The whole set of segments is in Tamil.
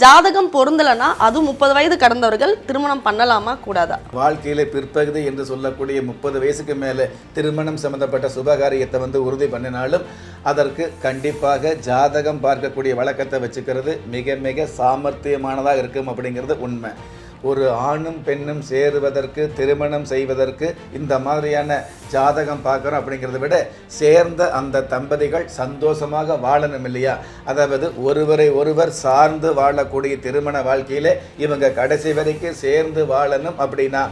ஜாதகம் பொருந்தலைன்னா அதுவும் முப்பது வயது கடந்தவர்கள் திருமணம் பண்ணலாமா கூடாதா? வாழ்க்கையில பிற்பகுதி என்று சொல்லக்கூடிய முப்பது வயசுக்கு மேலே திருமணம் சம்பந்தப்பட்ட சுபகாரியத்தை வந்து உறுதி பண்ணினாலும் அதற்கு கண்டிப்பாக ஜாதகம் பார்க்கக்கூடிய வழக்கத்தை வச்சுக்கிறது மிக மிக சாமர்த்தியமானதாக இருக்கும் அப்படிங்கிறது உண்மை. ஒரு ஆணும் பெண்ணும் சேருவதற்கு திருமணம் செய்வதற்கு இந்த மாதிரியான ஜாதகம் பார்க்குறோம் அப்படிங்கிறத விட சேர்ந்த அந்த தம்பதிகள் சந்தோஷமாக வாழணும் இல்லையா? அதாவது ஒருவரை ஒருவர் சார்ந்து வாழக்கூடிய திருமண வாழ்க்கையில் இவங்க கடைசி வரைக்கும் சேர்ந்து வாழணும் அப்படின்னா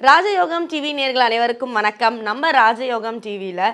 ராஜயோகம் டிவி நேர்கள் அனைவருக்கும் வணக்கம். நம்ம ராஜயோகம் டிவியில்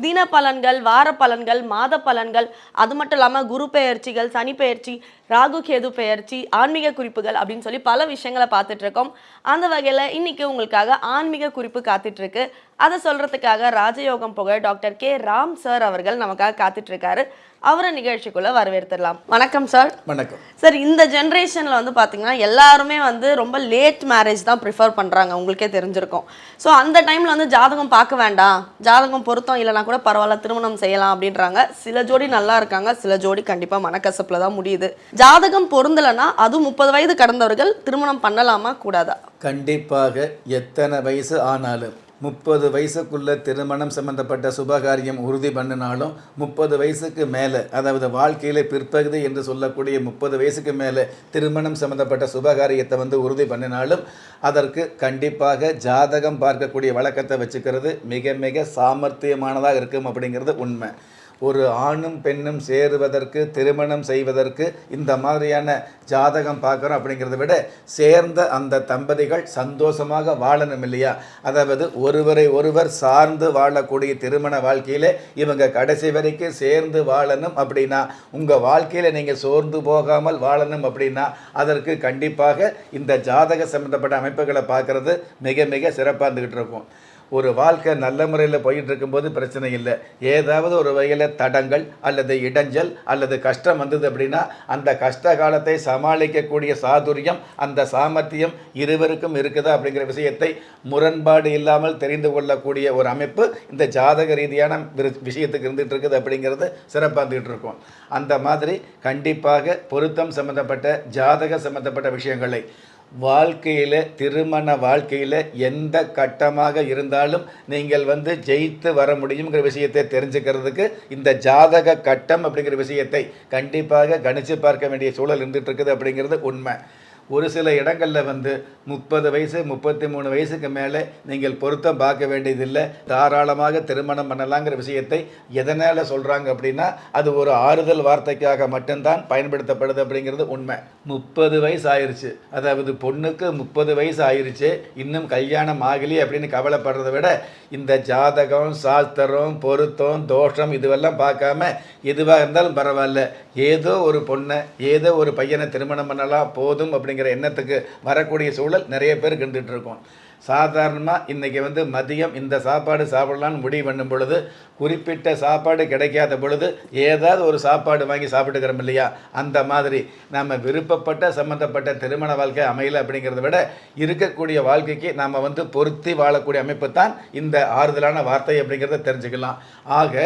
தின பலன்கள் வார பலன்கள் மாத பலன்கள் அது மட்டும் இல்லாமல் குரு பெயர்ச்சிகள் சனி பெயர்ச்சி ராகு கேது பெயர்ச்சி ஆன்மீக குறிப்புகள் அப்படின்னு சொல்லி பல விஷயங்களை பார்த்துட்டு இருக்கோம். அந்த வகையில் இன்னைக்கு உங்களுக்காக ஆன்மீக குறிப்பு காத்துட்டு இருக்கு. அதை சொல்றதுக்காக ராஜயோகம் புகழ் டாக்டர் கே ராம் சார் அவர்கள் நமக்காக காத்துட்டு இருக்காரு அவரை நிகழ்ச்சிக்குள்ள வரவேற்றுடலாம் வணக்கம் சார். வணக்கம். சார் இந்த ஜென்ரேஷனில் வந்து பார்த்தீங்கன்னா எல்லாருமே வந்து ரொம்ப லேட் மேரேஜ் தான் ப்ரிஃபர் பண்ணுறாங்க உங்களுக்கே தெரிஞ்சிருக்கும். ஸோ அந்த டைமில் வந்து ஜாதகம் பார்க்க வேண்டாம். ஜாதகம் பொருத்தம் இல்லைனா கூட பரவாயில்ல திருமணம் செய்யலாம் அப்படின்றாங்க. சில ஜோடி நல்லா இருக்காங்க. சில ஜோடி கண்டிப்பாக மனக்கசப்பில் தான் முடியுது. ஜாதகம் பொருந்தலைன்னா அதுவும் முப்பது வயது கடந்தவர்கள் திருமணம் பண்ணலாமா? கூடாதா? கண்டிப்பாக எத்தனை வயசு ஆனாலும் முப்பது வயசுக்குள்ள திருமணம் சம்பந்தப்பட்ட சுபகாரியம் உறுதி பண்ணினாலும் முப்பது வயசுக்கு மேலே அதாவது வாழ்க்கையில் பிற்பகுதி என்று சொல்லக்கூடிய முப்பது வயசுக்கு மேலே திருமணம் சம்பந்தப்பட்ட சுபகாரியத்தை வந்து உறுதி பண்ணினாலும் அதற்கு கண்டிப்பாக ஜாதகம் பார்க்கக்கூடிய வழக்கத்தை வச்சுக்கிறது மிக மிக சாமர்த்தியமானதாக இருக்கும் அப்படிங்கிறது உண்மை. ஒரு ஆணும் பெண்ணும் சேருவதற்கு திருமணம் செய்வதற்கு இந்த மாதிரியான ஜாதகம் பார்க்குறோம் அப்படிங்கிறத விட சேர்ந்த அந்த தம்பதிகள் சந்தோஷமாக வாழணும் இல்லையா? அதாவது ஒருவரை ஒருவர் சார்ந்து வாழக்கூடிய திருமண வாழ்க்கையில் இவங்க கடைசி வரைக்கும் சேர்ந்து வாழணும் அப்படின்னா உங்கள் வாழ்க்கையில் நீங்கள் சோர்ந்து போகாமல் வாழணும் அப்படின்னா அதற்கு கண்டிப்பாக இந்த ஜாதக சம்பந்தப்பட்ட அமைப்புகளை பார்க்குறது மிக மிக சிறப்பாக இருந்துக்கிட்டு இருக்கும். ஒரு வாழ்க்கை நல்ல முறையில் போயிட்டு இருக்கும்போது பிரச்சனை இல்லை. ஏதாவது ஒரு வகையில் தடங்கள் அல்லது இடைஞ்சல் அல்லது கஷ்டம் வந்தது அப்படின்னா அந்த கஷ்ட காலத்தை சமாளிக்கக்கூடிய சாதுரியம் அந்த சாமர்த்தியம் இருவருக்கும் இருக்குதா அப்படிங்கிற விஷயத்தை முரண்பாடு இல்லாமல் தெரிந்து கொள்ளக்கூடிய ஒரு அமைப்பு இந்த ஜாதக ரீதியான விரு- விஷயத்துக்கு இருந்துகிட்டு இருக்குது அப்படிங்கிறது சிறப்பாக இருந்துகிட்டு இருக்கும் அந்த மாதிரி கண்டிப்பாக பொருத்தம் சம்மந்தப்பட்ட ஜாதக சம்மந்தப்பட்ட விஷயங்களை வாழ்க்கையில் திருமண வாழ்க்கையில் எந்த கட்டமாக இருந்தாலும் நீங்கள் வந்து ஜெயித்து வர முடியுங்கிற விஷயத்தை தெரிஞ்சுக்கிறதுக்கு இந்த ஜாதக கட்டம் அப்படிங்கிற விஷயத்தை கண்டிப்பாக கணிச்சு பார்க்க வேண்டிய சூழல் இருந்துட்டு இருக்குது அப்படிங்கிறது உண்மை. ஒரு சில இடங்களில் வந்து முப்பது வயசு முப்பத்தி மூணு வயசுக்கு மேலே நீங்கள் பொருத்தம் பார்க்க வேண்டியதில்லை. தாராளமாக திருமணம் பண்ணலாங்கிற விஷயத்தை எதனால் சொல்கிறாங்க அப்படின்னா அது ஒரு ஆறுதல் வார்த்தைக்காக மட்டும்தான் பயன்படுத்தப்படுது அப்படிங்கிறது உண்மை. முப்பது வயசு ஆயிடுச்சு அதாவது பொண்ணுக்கு முப்பது வயசு ஆயிடுச்சு இன்னும் கல்யாணம் ஆகலையே அப்படின்னு கவலைப்படுறதை விட இந்த ஜாதகம் சாஸ்திரம் பொருத்தம் தோஷம் இதுவெல்லாம் பார்க்காம எதுவாக இருந்தாலும் பரவாயில்ல. ஏதோ ஒரு பொண்ணை ஏதோ ஒரு பையனை திருமணம் பண்ணலாம் போதும் அப்படிங்கிற எண்ணத்துக்கு வரக்கூடிய சூழல் நிறைய பேர் கண்டுட்டு இருக்கோம். சாதாரணமாக இன்றைக்கி வந்து மதியம் இந்த சாப்பாடு சாப்பிடலான்னு முடிவு பண்ணும் பொழுது குறிப்பிட்ட சாப்பாடு கிடைக்காத பொழுது ஏதாவது ஒரு சாப்பாடு வாங்கி சாப்பிட்டுக்கிறோம் இல்லையா? அந்த மாதிரி நம்ம விருப்பப்பட்ட சம்மந்தப்பட்ட திருமண வாழ்க்கை அமையல அப்படிங்கிறத விட இருக்கக்கூடிய வாழ்க்கைக்கு நாம் வந்து பொருத்தி வாழக்கூடிய அமைப்பு தான் இந்த ஆறுதலான வார்த்தை அப்படிங்கிறத தெரிஞ்சுக்கலாம். ஆக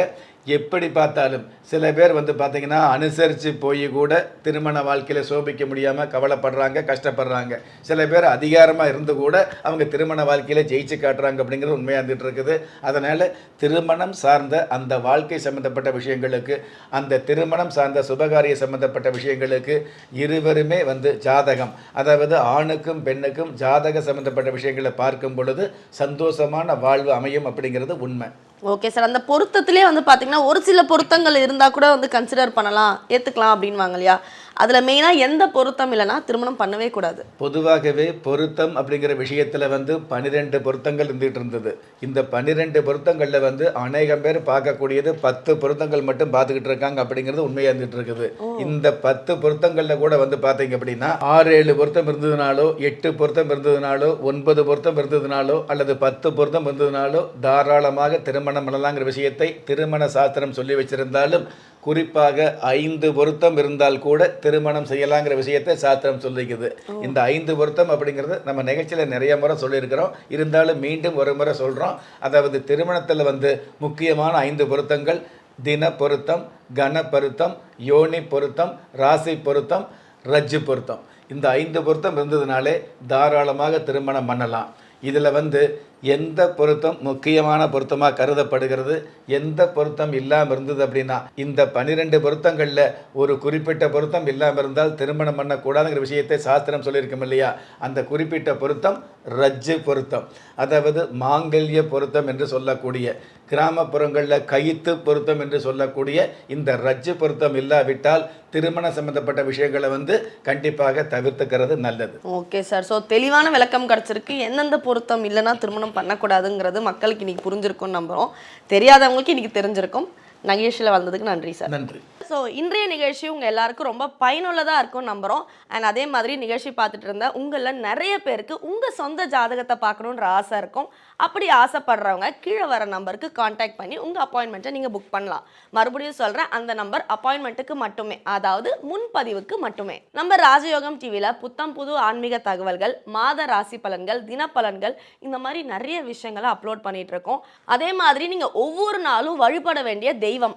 எப்படி பார்த்தாலும் சில பேர் வந்து பார்த்திங்கன்னா அனுசரித்து போய் கூட திருமண வாழ்க்கையில் சோபிக்க முடியாமல் கவலைப்படுறாங்க கஷ்டப்படுறாங்க. சில பேர் அதிகாரமாக இருந்து கூட அவங்க திருமண வாழ்க்கையில் ஜெயிச்சு காட்டுறாங்க அப்படிங்கிறது உண்மையாக இருந்துகிட்டு இருக்குது அதனால் திருமணம் சார்ந்த அந்த வாழ்க்கை சம்மந்தப்பட்ட விஷயங்களுக்கு அந்த திருமணம் சார்ந்த சுபகாரிய சம்மந்தப்பட்ட விஷயங்களுக்கு இருவருமே வந்து ஜாதகம். அதாவது ஆணுக்கும் பெண்ணுக்கும் ஜாதக சம்மந்தப்பட்ட விஷயங்களை பார்க்கும் பொழுது சந்தோஷமான வாழ்வு அமையும் அப்படிங்கிறது உண்மை. ஓகே சார் அந்த பொருத்தத்திலே வந்து பார்த்தீங்கன்னா ஒரு சில பொருத்தங்கள் இருந்தால் கூட வந்து கன்சிடர் பண்ணலாம். ஏற்றுக்கலாம் அப்படின்வாங்க இல்லையா? அதில் மெயினாக எந்த பொருத்தம் இல்லைன்னா திருமணம் பண்ணவே கூடாது. பொதுவாகவே பொருத்தம் அப்படிங்கிற விஷயத்தில் வந்து பன்னிரெண்டு பொருத்தங்கள் இருந்துகிட்டு இருந்தது. இந்த பன்னிரெண்டு பொருத்தங்களில் வந்து அநேகம் பேர் பார்க்கக்கூடியது பத்து பொருத்தங்கள் மட்டும் பார்த்துக்கிட்டு இருக்காங்க அப்படிங்கிறது உண்மையாக இருந்துகிட்டு இருக்குது. இந்த பத்து பொருத்தங்களில் கூட வந்து பார்த்தீங்க அப்படின்னா ஆறு ஏழு பொருத்தம் இருந்ததுனாலோ எட்டு பொருத்தம் இருந்ததுனாலோ ஒன்பது பொருத்தம் இருந்ததுனாலோ அல்லது பத்து பொருத்தம் இருந்ததுனாலோ தாராளமாக திருமணம் பண்ணலாங்கிற விஷயத்தை திருமண சாஸ்திரம் சொல்லி வச்சிருந்தாலும் குறிப்பாக ஐந்து பொருத்தம் இருந்தால் கூட திருமணம் செய்யலாங்கிற விஷயத்தை சாஸ்திரம் சொல்லிக்குது. இந்த ஐந்து பொருத்தம் அப்படிங்கிறது நம்ம நிகழ்ச்சியில் நிறைய முறை சொல்லியிருக்கிறோம். இருந்தாலும் மீண்டும் ஒரு முறை சொல்கிறோம் அதாவது திருமணத்தில் வந்து முக்கியமான ஐந்து பொருத்தங்கள் தின பொருத்தம் கன பொருத்தம் யோனி பொருத்தம் ராசி பொருத்தம் ரஜ்ஜு பொருத்தம். இந்த ஐந்து பொருத்தம் இருந்ததுனாலே தாராளமாக திருமணம் பண்ணலாம். இதில் வந்து எந்த பொருத்தம் முக்கியமான பொருத்தமாக கருதப்படுகிறது எந்த பொருத்தம் இல்லாமல் இருந்தது அப்படின்னா இந்த பன்னிரெண்டு பொருத்தங்களில் ஒரு குறிப்பிட்ட பொருத்தம் இல்லாமல் இருந்தால் திருமணம் பண்ணக்கூடாதுங்கிற விஷயத்தை சாஸ்திரம் சொல்லியிருக்கோம் இல்லையா? அந்த குறிப்பிட்ட பொருத்தம் ரஜ்ஜு பொருத்தம். அதாவது மாங்கல்ய பொருத்தம் என்று சொல்லக்கூடிய கிராமப்புறங்களில் கைத்து பொருத்தம் என்று சொல்லக்கூடிய இந்த ரஜ்ஜு பொருத்தம் இல்லாவிட்டால் திருமணம் சம்பந்தப்பட்ட விஷயங்களை வந்து கண்டிப்பாக தவிர்த்துக்கிறது நல்லது. Okay sir. ஸோ தெளிவான விளக்கம் கிடச்சிருக்கு. எந்தெந்த பொருத்தம் இல்லைன்னா திருமணம் பண்ணக்கூடாதுங்கிறது மக்களுக்கு இன்னைக்கு புரிஞ்சிருக்கும்னு நம்புகிறோம் தெரியாதவங்களுக்கு இன்னைக்கு தெரிஞ்சிருக்கும். நகேஷில் வந்ததுக்கு நன்றி சார். நன்றி. ஸோ இன்றைய நிகழ்ச்சி உங்கள் எல்லாருக்கும் ரொம்ப பயனுள்ளதாக இருக்கும் நம்புகிறோம் அண்ட் அதே மாதிரி நிகழ்ச்சி பார்த்துட்டு இருந்த உங்களில் நிறைய பேருக்கு உங்கள் சொந்த ஜாதகத்தை பார்க்கணுன்ற ஆசை இருக்கும். அப்படி ஆசைப்படுறவங்க கீழே வர நம்பருக்கு காண்டாக்ட் பண்ணி உங்கள் அப்பாயின்மெண்ட்டை நீங்கள் புக் பண்ணலாம். மறுபடியும் சொல்கிறேன் அந்த நம்பர் அப்பாயின்மெண்ட்டுக்கு மட்டுமே அதாவது முன்பதிவுக்கு மட்டுமே. நம்ம ராஜயோகம் டிவியில் புத்தம் புது ஆன்மீக தகவல்கள் மாத ராசி பலன்கள் தினப்பலன்கள் இந்த மாதிரி நிறைய விஷயங்களை அப்லோட் பண்ணிகிட்ருக்கோம் அதே மாதிரி நீங்கள் ஒவ்வொரு நாளும் வழிபட வேண்டிய தெய்வம்